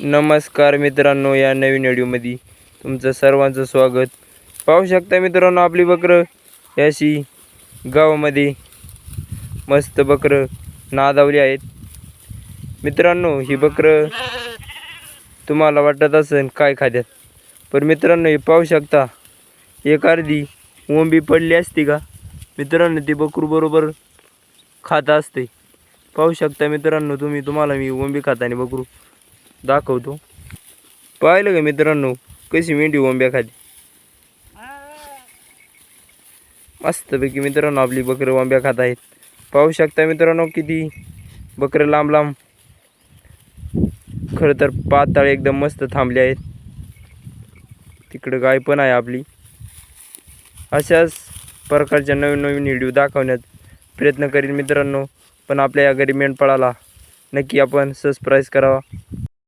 नमस्कार मित्रांनो या नवीन व्हिडिओमध्ये तुमचं सर्वांचं स्वागत. पाहू शकता मित्रांनो आपली बकरं. याशी गावामध्ये मस्त बकरं नादावली आहेत. मित्रांनो ही बकरं तुम्हाला वाटत असेल काय खाद्यात? पण मित्रांनो हे पाहू शकता एक अर्धी ओंबी पडली असती का? मित्रांनो ती बकरू बरोबर खात असते. पाहू शकता मित्रांनो तुम्ही तुम्हाला मी ओंबी खाताना बकरू दाखवतो. पाहिलं का मित्रांनो कशी मेंढी ओंब्या खाली मस्तपैकी मित्रांनो आपली बकरं ओंब्या खात आहेत. पाहू शकता मित्रांनो किती बकरं लांब लांब. खरं तर पाताळ एकदम मस्त थांबले आहेत. तिकडं गाय पण आहे आपली. अशाच प्रकारच्या नवीन नवीन व्हिडिओ दाखवण्यात प्रयत्न करीन मित्रांनो. पण आपल्या या गरीब मेंढपाळाला नक्की आपण सबस्क्राईब करावा.